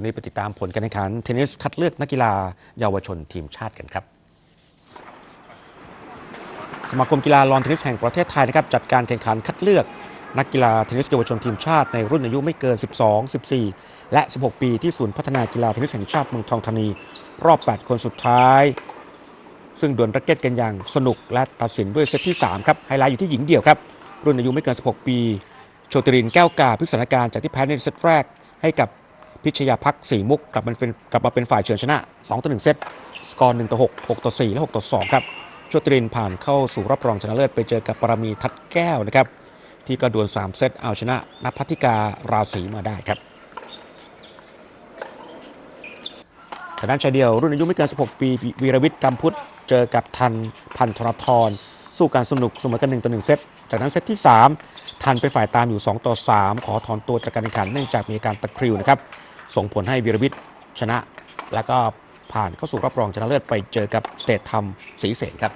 วงนี้ไปติดตามผลการแข่งขันเทนนิสคัดเลือกนักกีฬาเยาวชนทีมชาติกันครับ สมาคมกีฬาลอนเทนนิสแห่งประเทศไทยนะครับจัดการแข่งขันคัดเลือกนักกีฬาเทนนิสเยาวชนทีมชาติในรุ่นอายุไม่เกิน 12 14 และ 16 ปีที่ศูนย์พัฒนากีฬาเทนนิสแห่งชาติเมืองทองธานี รอบ 8 คนสุดท้าย ซึ่งดวลรักเก็ตกันอย่างสนุกและตัดสินด้วยเซตที่ 3 ครับไฮไลท์อยู่ที่หญิงเดี่ยวครับ รุ่นอายุไม่เกิน 16 ปี โชติรินแก้วกาพิสถานการณ์จากที่แพ้ในเซตแรกให้กับ พิชยาพักศรีมุกกลับมาเป็นกลับมาเป็นฝ่ายเฉือนชนะ 2 ต่อ 1 เซต สกอร์ 1 ต่อ 6 6 ต่อ 4 และ 6 ต่อ 2 ครับโชตรินผ่านเข้าสู่รอบรองชนะเลิศไปเจอกับปรมีทัดแก้วนะครับ ที่ก็ดวล 3 เซตเอาชนะนภัทิการาศีมาได้ครับทางด้านชายเดียวรุ่นอายุไม่เกิน 16 ปีวีรวิทย์กำพุทธเจอกับทันพันธรทรสู้การสนุกเสมอกัน1ต่อ1เซต จากนั้นเซตที่ 3 ทันไปฝ่ายตามอยู่ 2 ต่อ 3 ขอถอนตัวจากการแข่งขันเนื่องจากมีอาการตะคริวนะครับ ส่งผลให้วีรวิทย์ชนะ แล้วก็ผ่านเข้าสู่รอบรองชนะเลิศไปเจอกับเตะธรรมศรีเสนครับ